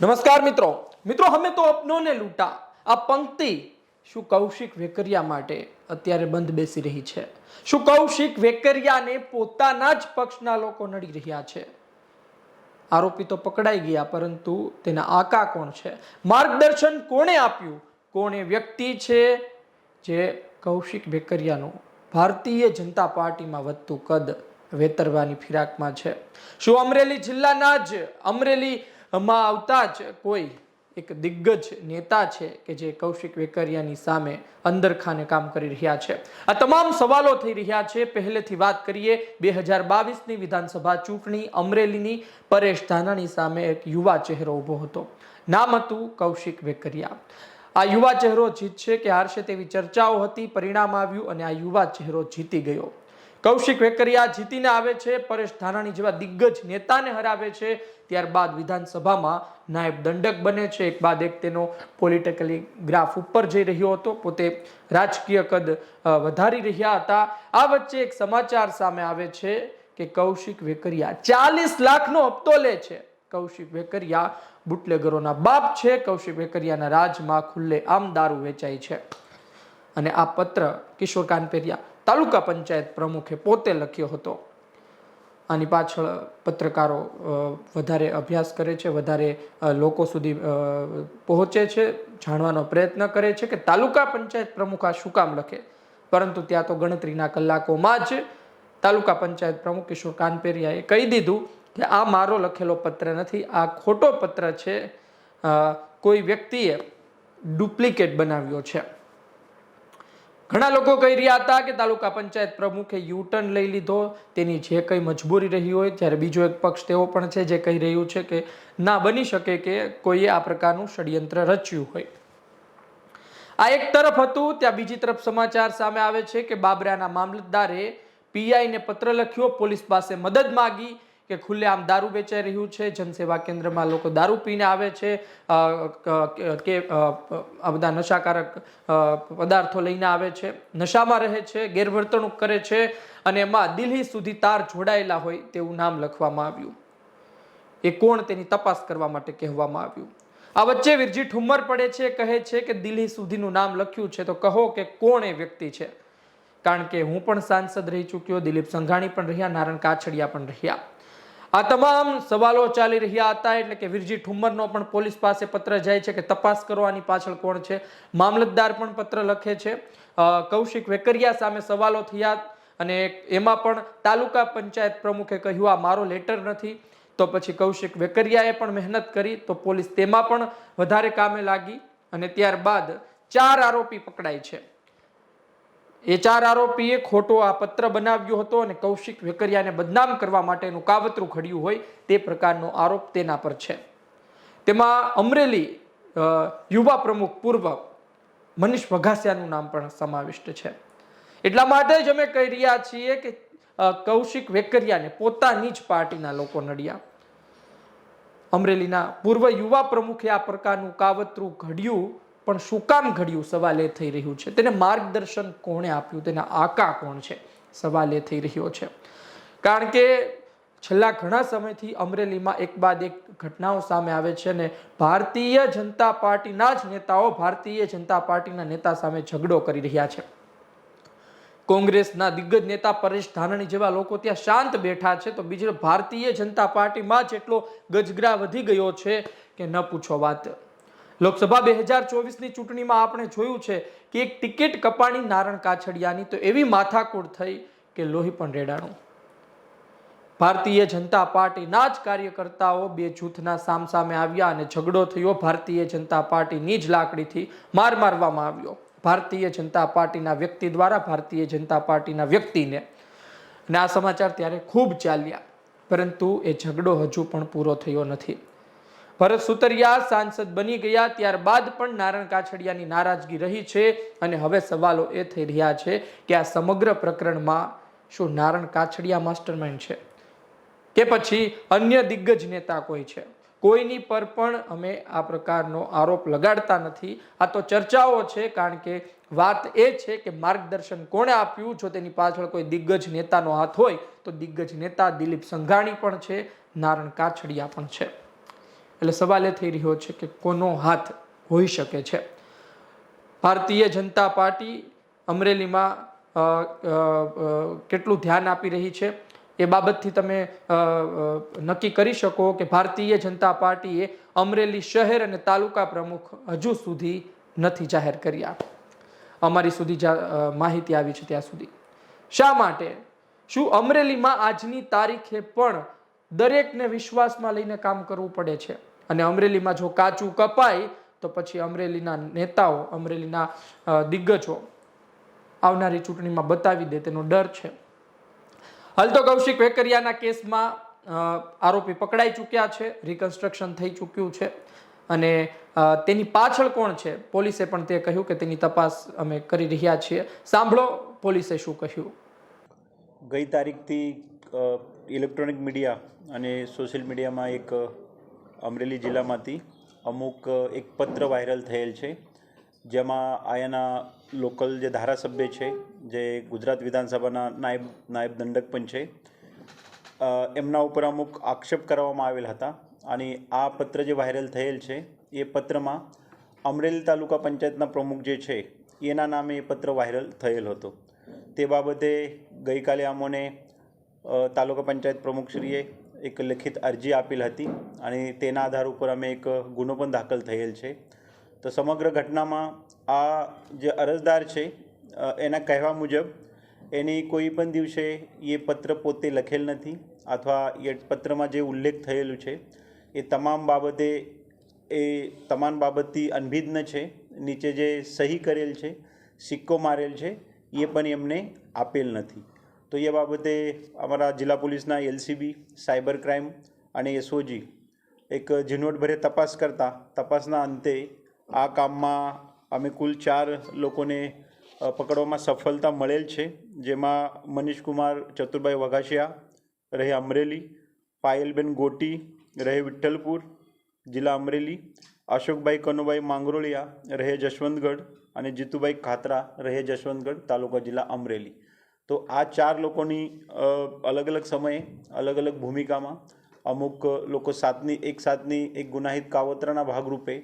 નમસ્કાર મિત્રો. મિત્રો હમે તો અપનોને લૂંટા. આ પંક્તિ શું કૌશિક વેકરિયા માટે અત્યારે બંધ બેસી રહી છે. શું કૌશિક વેકરિયાને પોતાના જ પક્ષના લોકો નડી રહ્યા છે? આરોપી તો પકડાઈ ગયા, પરંતુ તેના આકા કોણ છે? માર્ગદર્શન કોણે આપ્યું? કોણ વ્યક્તિ છે જે કૌશિક વેકરિયાનું ભારતીય જનતા પાર્ટીમાં વધતું કદ વેતરવાની ફિરાકમાં છે? શું અમરેલી જિલ્લાના જ અમરેલીમાં આવતા જ કોઈ એક દિગ્ગજ નેતા છે કે જે કૌશિક વેકરિયાની સામે અંદરખાને કામ કરી રહ્યા છે. આ તમામ સવાલો થઈ રહ્યા છે. પહેલેથી વાત કરીએ, બે હજાર બાવીસની વિધાનસભા ચૂંટણી, અમરેલીની પરેશ ધાનાણી સામે એક યુવા ચહેરો ઊભો હતો. નામ હતું કૌશિક વેકરિયા. આ યુવા ચહેરો જીતશે કે હારશે તેવી ચર્ચાઓ હતી, પરિણામ આવ્યું અને આ યુવા ચહેરો જીતી ગયો. કૌશિક વેકરિયા જીતીને આવે છે, પરેશ ધાનાણી જેવા દિગ્ગજ નેતાને હરાવે છે. ત્યારબાદ વિધાનસભામાં નાયબ દંડક બને છે. એક બાદ એક તેનો પોલિટિકલી ગ્રાફ ઉપર જઈ રહ્યો હતો. પોતે રાજકીય કદ વધારી રહ્યા હતા. આ વચ્ચે એક સમાચાર સામે આવે છે કે કૌશિક વેકરિયા ચાલીસ લાખનો હપ્તો લે છે. કૌશિક વેકરિયા બુટલેગરોના બાપ છે. કૌશિક વેકરિયાના રાજમાં ખુલ્લે આમ દારૂ વેચાય છે. અને આ પત્ર કિશોર કાનપેરિયા તાલુકા પંચાયત પ્રમુખે પોતે લખ્યો હતો. આની પાછળ પત્રકારો વધારે અભ્યાસ કરે છે, વધારે લોકો સુધી પહોંચે છે, જાણવાનો પ્રયત્ન કરે છે કે તાલુકા પંચાયત પ્રમુખ આ શું કામ લખે? પરંતુ ત્યાં તો ગણતરીના કલાકોમાં જ તાલુકા પંચાયત પ્રમુખ કિશોર કાનપેરિયાએ કહી દીધું કે આ મારો લખેલો પત્ર નથી, આ ખોટો પત્ર છે. કોઈ વ્યક્તિએ ડુપ્લિકેટ બનાવ્યો છે. ઘણા લોકો કહી રહ્યા હતા કે તાલુકા પંચાયત પ્રમુખે યુટર્ન લઈ લીધો. તેની જે કંઈ મજબૂરી રહી હોય, ત્યારે બીજો એક પક્ષ તેવો પણ છે જે કહી રહ્યું છે કે ના બની શકે કે કોઈએ આ પ્રકારનું ષડયંત્ર રચ્યું હોય. આ એક તરફ હતું, ત્યાં બીજી તરફ સમાચાર સામે આવે છે કે બાબરાના મામલતદારે પીઆઈને પત્ર લખ્યો, પોલીસ પાસે મદદ માગી કે ખુલ્લેઆમ દારૂ વેચાઈ રહ્યું છે, જનસેવા કેન્દ્રમાં લોકો દારૂ પીને આવે છે કે આ બધા નશાકારક પદાર્થો લઈને આવે છે, નશામાં રહે છે, ગેરવર્તણૂક કરે છે અને એમાં દિલ્હી સુધી તાર જોડાયેલા હોય તેવું નામ લખવામાં આવ્યું. એ કોણ તેની તપાસ કરવા માટે કહેવામાં આવ્યું. આ વચ્ચે વિરજી ઠુમ્મર પડે છે, કહે છે કે દિલ્હી સુધીનું નામ લખ્યું છે, તો કહો કે કોણ એ વ્યક્તિ છે? કારણ કે હું પણ સાંસદ રહી ચૂક્યો, દિલીપ સંઘાણી પણ રહ્યા નારણ કાછડિયા પણ રહ્યા. આ તમામ સવાલો ચાલી રહ્યા હતા, એટલે કે વિરજી ઠુમ્મરનો પણ પોલીસ પાસે પત્ર જાય છે કે તપાસ કરવાની પાછળ કોણ છે? મામલતદાર પણ પત્ર લખે છે. કૌશિક વેકરિયા સામે સવાલો થયા અને એમાં પણ તાલુકા પંચાયત પ્રમુખે કહ્યું, આ મારો લેટર નથી. તો પછી કૌશિક વેકરિયાએ પણ મહેનત કરી, તો પોલીસ તેમાં પણ વધારે કામે લાગી અને ત્યારબાદ ચાર આરોપી પકડાય છે. એ ચાર આરોપીએ ખોટો આ પત્ર બનાવ્યો હતો અને કૌશિક વેકરિયાને બદનામ કરવા માટેનું કાવતરું ઘડ્યું હોય તે પ્રકારનો આરોપ તેના પર છે. તેમાં અમરેલી યુવા પ્રમુખ પૂર્વ મનીષ વઘાસિયાનું નામ પણ સમાવિષ્ટ છે. એટલા માટે જ અમે કહી રહ્યા છીએ કે કૌશિક વેકરિયાને પોતાની જ પાર્ટીના લોકો નડ્યા. અમરેલીના પૂર્વ યુવા પ્રમુખે આ પ્રકારનું કાવતરું ઘડ્યું પણ શું કામ ઘડ્યું? સવાલ એ થઈ રહ્યું છે. તેને માર્ગદર્શન કોણે આપ્યું? તેના આકા કોણ છે? સવાલ એ થઈ રહ્યો છે. કારણ કે છેલ્લા ઘણા સમયથી અમરેલીમાં એક બાદ એક ઘટનાઓ સામે આવે છે અને ભારતીય જનતા પાર્ટીના જ નેતાઓ ભારતીય જનતા પાર્ટીના નેતા સામે ઝઘડો કરી રહ્યા છે. કોંગ્રેસના દિગ્ગજ નેતા પરેશ ધાનાણી જેવા લોકો ત્યાં શાંત બેઠા છે. તો બીજી ભારતીય જનતા પાર્ટીમાં જ એટલો ગજગ્રા વધી ગયો છે કે ન પૂછો વાત. લોકસભા બે હજાર ચોવીસની ચૂંટણીમાં આપણે જોયું છે કે એક ટિકિટ કપાણી નારણ કાછડિયાની તો એવી માથાકૂટ થઈ કે લોહી પણ રેડાણું. ભારતીય જનતા પાર્ટીના જ કાર્યકર્તાઓ બે જૂથના સામસામે આવ્યા અને ઝઘડો થયો. ભારતીય જનતા પાર્ટીની જ લાકડીથી માર મારવામાં આવ્યો. ભારતીય જનતા પાર્ટીના વ્યક્તિ દ્વારા ભારતીય જનતા પાર્ટીના વ્યક્તિને અને આ સમાચાર ત્યારે ખૂબ ચાલ્યા. પરંતુ એ ઝઘડો હજુ પણ પૂરો થયો નથી. ભરત સુતરિયા સાંસદ બની ગયા, ત્યારબાદ પણ નારણ કાછડિયાની નારાજગી રહી છે અને હવે સવાલો એ થઈ રહ્યા છે કે આ સમગ્ર પ્રકરણમાં શું નારણ કાછડિયા માસ્ટરમાઇન્ડ છે કે પછી અન્ય દિગ્ગજ નેતા કોઈ છે? કોઈની પર પણ અમે આ પ્રકારનો આરોપ લગાડતા નથી. આ તો ચર્ચાઓ છે, કારણ કે વાત એ છે કે માર્ગદર્શન કોણે આપ્યું? જો તેની પાછળ કોઈ દિગ્ગજ નેતાનો હાથ હોય, તો દિગ્ગજ નેતા દિલીપ સંઘાણી પણ છે નારણ કાછડિયા પણ છે. એટલે સવાલ એ થઈ રહ્યો છે કે કોનો હાથ હોઈ શકે છે. ભારતીય જનતા પાર્ટી અમરેલીમાં કેટલું ધ્યાન આપી રહી છે. એ બાબતથી તમે નક્કી કરી શકો કે ભારતીય જનતા પાર્ટીએ અમરેલી શહેર અને તાલુકા પ્રમુખ હજુ સુધી નથી જાહેર કર્યા. અમારી સુધી માહિતી આવી છે ત્યાં સુધી. શા માટે? શું અમરેલીમાં આજની તારીખે પણ દરેકને વિશ્વાસમાં લઈને કામ કરવું પડે છે? અને અમરેલીમાં જો કાચું કપાય, તો પછી અમરેલીના નેતાઓ, અમરેલીના દિગ્ગજો આવનારી ચૂંટણીમાં બતાવી દે, તેનો ડર છે. હાલ તો કૌશિક વેકરિયાના કેસમાં આરોપી પકડાઈ ચૂક્યા છે રિકન્સ્ટ્રક્શન થઈ ચૂક્યું છે. અને તેની પાછળ કોણ છે? પોલીસે પણ તે કહ્યું કે તેની તપાસ અમે કરી રહ્યા છીએ. સાંભળો પોલીસે શું કહ્યું. ગઈ તારીખથી ઇલેક્ટ્રોનિક મીડિયા અને સોશિયલ મીડિયામાં એક અમરેલી જિલ્લામાંથી અમુક, એક પત્ર વાયરલ થયેલ છે, જેમાં આયાના લોકલ જે ધારાસભ્ય છે, જે ગુજરાત વિધાનસભાના નાયબ નાયબ દંડક પણ છે એમના ઉપર અમુક આક્ષેપ કરવામાં આવેલ હતા અને આ પત્ર જે વાયરલ થયેલ છે, એ પત્રમાં અમરેલી તાલુકા પંચાયતના પ્રમુખ જે છે, એના નામે એ પત્ર વાયરલ થયેલ હતો. તે બાબતે ગઈકાલે અમોને તાલુકા પંચાયત પ્રમુખશ્રીએ એક લેખિત અરજી આપેલ હતી અને તેના આધાર ઉપર અમે એક ગુનો પણ દાખલ થયેલ છે. તો સમગ્ર ઘટનામાં આ જે અરજદાર છે એના કહેવા મુજબ એની કોઈ પણ દિવસે એ પત્ર પોતે લખેલ નથી અથવા એ પત્રમાં જે ઉલ્લેખ થયેલું છે, એ તમામ બાબતે એ તમામ બાબતથી અનભિજ્ઞ છે, નીચે જે સહી કરેલ છે, સિક્કો મારેલ છે, એ પણ એમને આપેલ નથી. તો એ બાબતે અમારા જિલ્લા પોલીસના એલસીબી, સાયબર ક્રાઇમ અને એસઓજી એક ઝીણવટભરે તપાસ કરતા, તપાસના અંતે આ કામમાં અમે કુલ ચાર લોકોને પકડવામાં સફળતા મળેલ છે, જેમાં મનીષકુમાર ચતુરભાઈ વઘાસિયા રહે અમરેલી, પાયલબેન ગોટી રહે વિઠ્ઠલપુર, જિલ્લા અમરેલી, અશોકભાઈ કનુભાઈ માંગરોળિયા રહે જશવંતગઢ અને જીતુભાઈ ખાતરા રહે જશવંતગઢ તાલુકા જિલ્લા અમરેલી. તો આ ચાર લોકોની અલગ અલગ સમયે અલગ અલગ ભૂમિકામાં અમુક લોકો સાતની, એક સાથની એક ગુનાહિત કાવતરાના ભાગરૂપે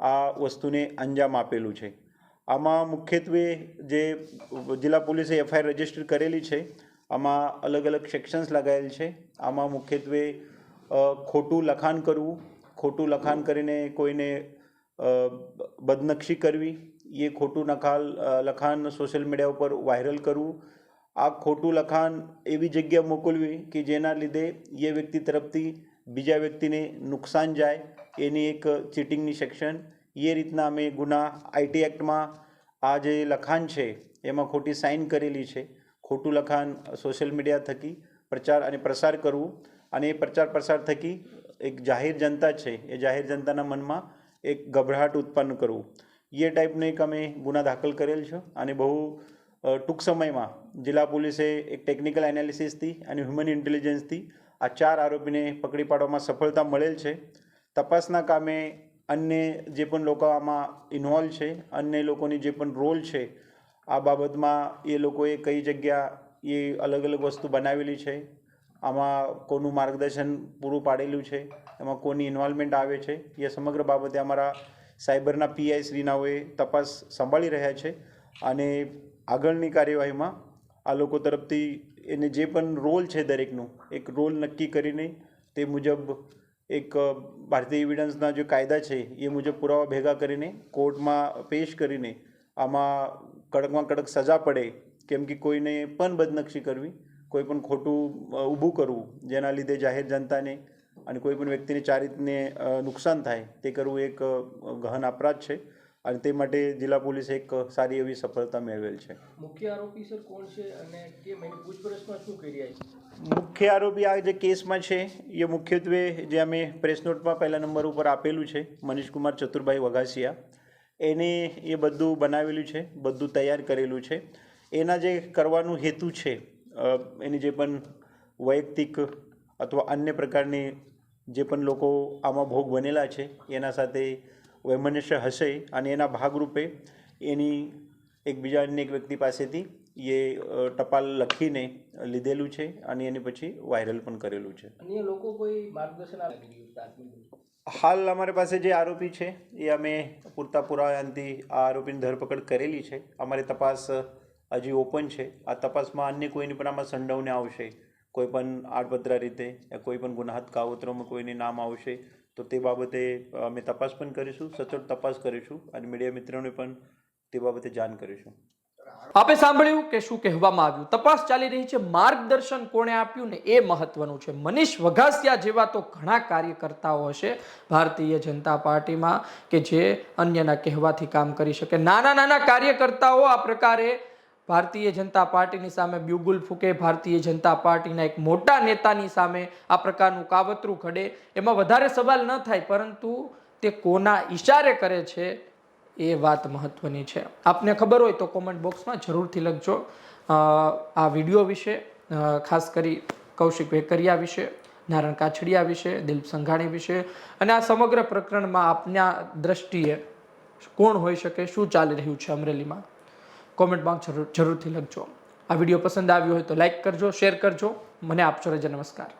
આ વસ્તુને અંજામ આપેલું છે. આમાં મુખ્યત્વે જે જિલ્લા પોલીસે એફઆઈઆર રજિસ્ટર કરેલી છે, આમાં અલગ અલગ સેક્શન્સ લગાવેલ છે. આમાં મુખ્યત્વે ખોટું લખાણ કરવું, ખોટું લખાણ કરીને કોઈને બદનક્ષી કરવી, એ ખોટું નખાલ લખાણ સોશિયલ મીડિયા ઉપર વાયરલ કરવું આ ખોટું લખાણ એવી જગ્યા મોકલવી કે જેના લીધે એ વ્યક્તિ તરફથી બીજા વ્યક્તિને નુકસાન જાય, એની એક ચીટિંગની સેક્શન. એ રીતના અમે ગુના આઈટી એક્ટમાં આ જે લખાણ છે, એમાં ખોટી સાઇન કરેલી છે. ખોટું લખાણ સોશિયલ મીડિયા થકી પ્રચાર અને પ્રસાર કરવું અને એ પ્રચાર પ્રસાર થકી એક જાહેર જનતા છે, એ જાહેર જનતાના મનમાં એક ગભરાટ ઉત્પન્ન કરવું. એ ટાઈપનો એક અમે ગુના દાખલ કરેલ છે અને બહુ ટૂંક સમયમાં જિલ્લા પોલીસે એક ટેકનિકલ એનાલિસિસથી અને હ્યુમન ઇન્ટેલિજન્સથી આ ચાર આરોપીને પકડી પાડવામાં સફળતા મળેલ છે. તપાસના કામે અન્ય જે પણ લોકો આમાં ઇન્વોલ્વ છે, અન્ય લોકોની જે પણ રોલ છે, આ બાબતમાં એ લોકોએ કઈ જગ્યા એ અલગ અલગ વસ્તુ બનાવેલી છે, આમાં કોનું માર્ગદર્શન પૂરું પાડેલું છે, એમાં કોની ઇન્વોલ્વમેન્ટ આવે છે, એ સમગ્ર બાબતે અમારા સાયબરના પીઆઈ શ્રીનાઓએ તપાસ સંભાળી રહ્યા છે. અને આગળની કાર્યવાહીમાં આ લોકો તરફથી એને જે પણ રોલ છે દરેકનું, એક રોલ નક્કી કરીને તે મુજબ એક ભારતીય એવિડન્સના જે કાયદા છે, એ મુજબ પુરાવા ભેગા કરીને કોર્ટમાં પેશ કરીને આમાં કડકમાં કડક સજા પડે, કેમ કે કોઈને પણ બદનક્ષી કરવી, કોઈ પણ ખોટું ઊભું કરવું, જેના લીધે જાહેર જનતાને અને કોઈ પણ વ્યક્તિને ચારિત્રને નુકસાન થાય, તે કરવું એક ગહન અપરાધ છે. અને તે માટે જિલ્લા પોલીસે એક સારી એવી સફળતા મેળવેલ છે. મુખ્ય આરોપી સર કોણ છે અને કેમ એની પૂછપરછમાં શું કરી રહ્યા છે? મુખ્ય આરોપી આ જે કેસમાં છે એ મુખ્યત્વે જે અમે પ્રેસ નોટમાં પહેલા નંબર ઉપર આપેલું છે મનીષકુમાર ચતુરભાઈ વઘાસિયા. એને એ બધું બનાવેલું છે બધું તૈયાર કરેલું છે. એના જે કરવાનું હેતુ છે એની જે પણ વૈયક્તિક અથવા અન્ય પ્રકારની જે પણ લોકો આમાં ભોગ બનેલા છે એના સાથે વૈમનસ્ય હશે અને એના ભાગરૂપે એની એકબીજા અન્ય એક વ્યક્તિ પાસેથી એ ટપાલ લખીને લીધેલું છે અને એની પછી વાયરલ પણ કરેલું છે. અન્ય લોકો કોઈ માર્ગદર્શન હાલ અમારી પાસે જે આરોપી છે એ અમે પૂરતા પુરાવાથી આ આરોપીની ધરપકડ કરેલી છે. અમારી તપાસ હજી ઓપન છે. આ તપાસમાં અન્ય કોઈની પણ આમાં સંડવને આવશે. કોઈ પણ આડપત્રા રીતે કોઈ પણ ગુનાહત કાવતરોમાં કોઈને નામ આવશે. તો તે બાબતે અમે તપાસ પણ કરીશું, સચોટ તપાસ કરીશું અને મીડિયા મિત્રોને પણ તે બાબતે જાણ કરીશું. આપે સાંભળ્યું કે શું કહેવામાં આવ્યું? તપાસ ચાલી રહી છે, માર્ગદર્શન કોણે આપ્યું ને એ મહત્વનું છે. મનીષ વઘાસિયા જેવા તો ઘણા કાર્યકર્તાઓ હશે ભારતીય જનતા પાર્ટીમાં કે જે અન્યના કહેવાથી કામ કરી શકે. નાના નાના કાર્યકર્તાઓ આ પ્રકારે ભારતીય જનતા પાર્ટીની સામે બ્યુગુલ ફૂકે. ભારતીય જનતા પાર્ટીના એક મોટા નેતાની સામે આ પ્રકારનું કાવતરું ઘડે. એમાં વધારે સવાલ ન થાય, પરંતુ તે કોના ઈશારે કરે છે એ વાત મહત્વની છે. આપને ખબર હોય તો કોમેન્ટ બોક્સમાં જરૂરથી લખજો. આ વીડિયો વિશે ખાસ કરી કૌશિક વેકરિયા વિશે નારણ કાછડિયા વિશે, દિલીપ સંઘાણી વિશે, અને આ સમગ્ર પ્રકરણમાં આપના દ્રષ્ટિએ કોણ હોઈ શકે, શું ચાલી રહ્યું છે અમરેલીમાં? કોમેન્ટમાં જરૂર જરૂરથી લખજો. આ વીડિયો પસંદ આવ્યો હોય તો લાઈક કરજો શેર કરજો. મને આપશો રજા, નમસ્કાર.